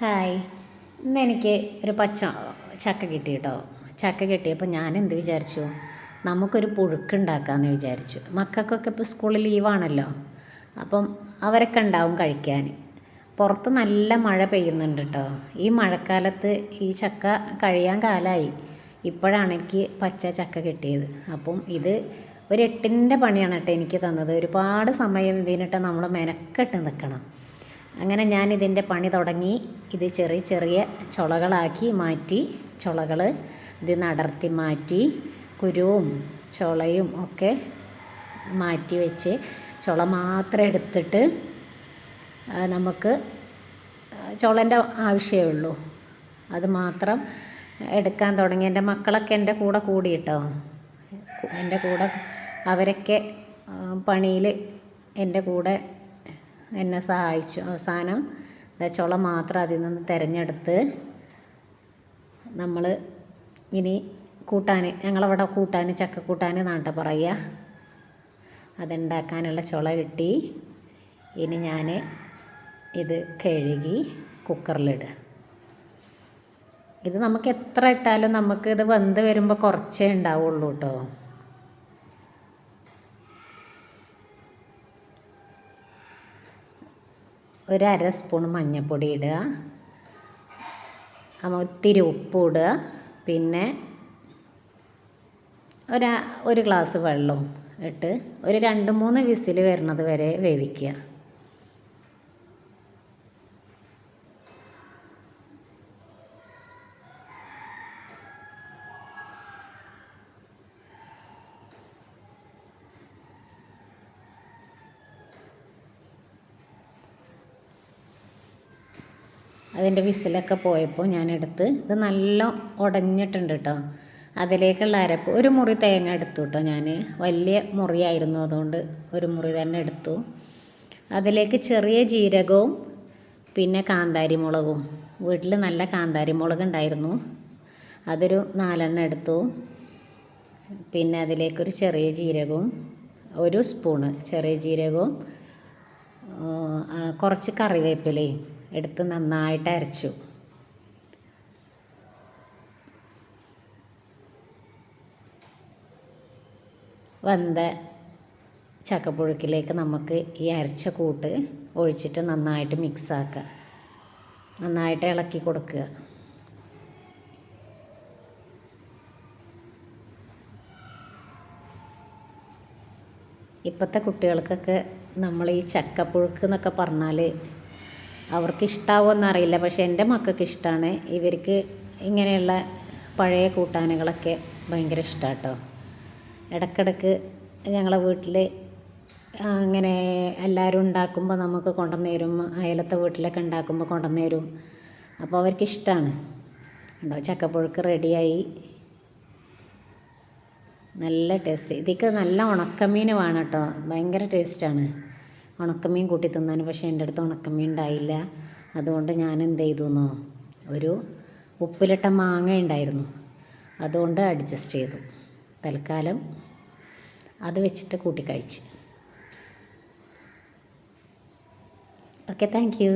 Hi. ഇന്ന് എനിക്ക് ഒരു പച്ച ചക്ക കിട്ടി കേട്ടോ ചക്ക കിട്ടിയപ്പോൾ ഞാൻ എന്ത് വിചാരിച്ചു? നമുക്കൊരു പുഴുക്കുണ്ടാക്കാമെന്ന് വിചാരിച്ചു. മക്കൾക്കൊക്കെ ഇപ്പോൾ സ്കൂളിൽ ലീവാണല്ലോ അപ്പം അവരൊക്കെ ഉണ്ടാവും കഴിക്കാൻ. പുറത്ത് നല്ല മഴ പെയ്യുന്നുണ്ട് കേട്ടോ ഈ മഴക്കാലത്ത് ഈ ചക്ക കഴിയാൻ കാലമായി ഇപ്പോഴാണ് എനിക്ക് പച്ച ചക്ക കിട്ടിയത്. അപ്പം ഇത് ഒരു എട്ടിന്റെ പണിയാണ് കേട്ടോ എനിക്ക് തന്നത്. ഒരുപാട് സമയം ഇതിനിട്ട് നമ്മൾ മെനക്കെട്ട് നിൽക്കണം അങ്ങനെ ഞാൻ ഇതിന്റെ പണി തുടങ്ങി. ഇത് ചെറിയ ചെറിയ ചുളകളാക്കി മാറ്റി ചുളകൾ ഇത് നടർത്തി മാറ്റി കുരുവും ചുളയും ഒക്കെ മാറ്റി വെച്ച് ചുള മാത്രം എടുത്തിട്ട് നമുക്ക് ചുളന്റെ ആവശ്യമേ ഉള്ളൂ. അത് മാത്രം എടുക്കാൻ തുടങ്ങി. എന്റെ മക്കളൊക്കെ എന്റെ കൂടെ കൂടി കേട്ടോ എന്റെ കൂടെ അവരൊക്കെ പണിയിൽ എന്റെ കൂടെ എന്നെ സഹായിച്ചു. അവസാനം ചുള മാത്രം അതിൽ നിന്ന് തിരഞ്ഞെടുത്ത് നമ്മൾ ഇനി കൂട്ടാൻ ഞങ്ങളവിടെ കൂട്ടാൻ ചക്ക കൂട്ടാൻ നാട്ട പറയുക. അതുണ്ടാക്കാനുള്ള ചുള കിട്ടി. ഇനി ഞാൻ ഇത് കഴുകി കുക്കറിലിടുക. ഇത് നമുക്ക് എത്ര ഇട്ടാലും നമുക്ക് ഇത് വെന്ത് വരുമ്പോൾ കുറച്ചേ ഉണ്ടാവുള്ളൂ കേട്ടോ. ഒരു അര സ്പൂൺ മഞ്ഞൾപ്പൊടി ഇടുക. ഒത്തിരി ഉപ്പ് ഇടുക. പിന്നെ ഒരു ഒരു ഗ്ലാസ് വെള്ളം ഇട്ട് ഒരു രണ്ട് മൂന്ന് വിസിൽ വരുന്നത് വരെ വേവിക്കുക. അതിന്റെ വിസിലൊക്കെ പോയപ്പോൾ ഞാനെടുത്ത് ഇത് നല്ല ഉടഞ്ഞിട്ടുണ്ട് കേട്ടോ. അതിലേക്കുള്ള അരപ്പ്. ഒരു മുറി തേങ്ങ എടുത്തു കേട്ടോ ഞാൻ വലിയ മുറിയായിരുന്നു. അതുകൊണ്ട് ഒരു മുറി തന്നെ എടുത്തു. അതിലേക്ക് ചെറിയ ജീരകവും പിന്നെ കാന്താരി മുളകും വീട്ടിൽ നല്ല കാന്താരി മുളക് ഉണ്ടായിരുന്നു അതൊരു നാലെണ്ണം എടുത്തു. പിന്നെ അതിലേക്കൊരു ചെറിയ ജീരകവും ഒരു സ്പൂണ് ചെറിയ ജീരകവും കുറച്ച് കറിവേപ്പിലയും. എടുത്ത് നന്നായിട്ട് അരച്ചു. വന്ന ചക്കപ്പുഴുക്കിലേക്ക് നമുക്ക് ഈ അരച്ച കൂട്ട് ഒഴിച്ചിട്ട് നന്നായിട്ട് മിക്സാക്കുക നന്നായിട്ട് ഇളക്കി കൊടുക്കുക. ഇപ്പോഴത്തെ കുട്ടികൾക്കൊക്കെ നമ്മൾ ഈ ചക്കപ്പുഴുക്ക് എന്നൊക്കെ പറഞ്ഞാൽ അവർക്ക് ഇഷ്ടാവുമെന്ന് അറിയില്ല പക്ഷെ എന്റെ മക്കൾക്ക് ഇഷ്ടമാണ് ഇവർക്ക് ഇങ്ങനെയുള്ള പഴയ കൂട്ടാനുകളൊക്കെ ഭയങ്കര ഇഷ്ടമാണ് കേട്ടോ ഇടക്കിടക്ക് ഞങ്ങളെ വീട്ടിൽ അങ്ങനെ എല്ലാവരും ഉണ്ടാക്കുമ്പോൾ നമുക്ക് കൊണ്ടുവന്ന് തരും അയലത്തെ വീട്ടിലൊക്കെ ഉണ്ടാക്കുമ്പോൾ കൊണ്ടുവന്ന് തരും അപ്പോൾ അവർക്ക് ഇഷ്ടമാണ് ഉണ്ടോ? ചക്കപ്പുഴുക്ക് റെഡിയായി. നല്ല ടേസ്റ്റ്. ഇതൊക്കെ നല്ല ഉണക്കമീൻ വേണം കേട്ടോ. ഭയങ്കര ടേസ്റ്റാണ്. ഉണക്കമീൻ കൂട്ടി തിന്നാൻ പക്ഷേ എന്റെ അടുത്ത് ഉണക്കമീൻ ഉണ്ടായില്ല. അതുകൊണ്ട് ഞാൻ എന്ത് ചെയ്തു എന്നോ ഒരു ഉപ്പിലിട്ട മാങ്ങ ഉണ്ടായിരുന്നു. അതുകൊണ്ട് അഡ്ജസ്റ്റ് ചെയ്തു. തൽക്കാലം അത് വെച്ചിട്ട് കൂട്ടി കഴിച്ചു. Okay thank you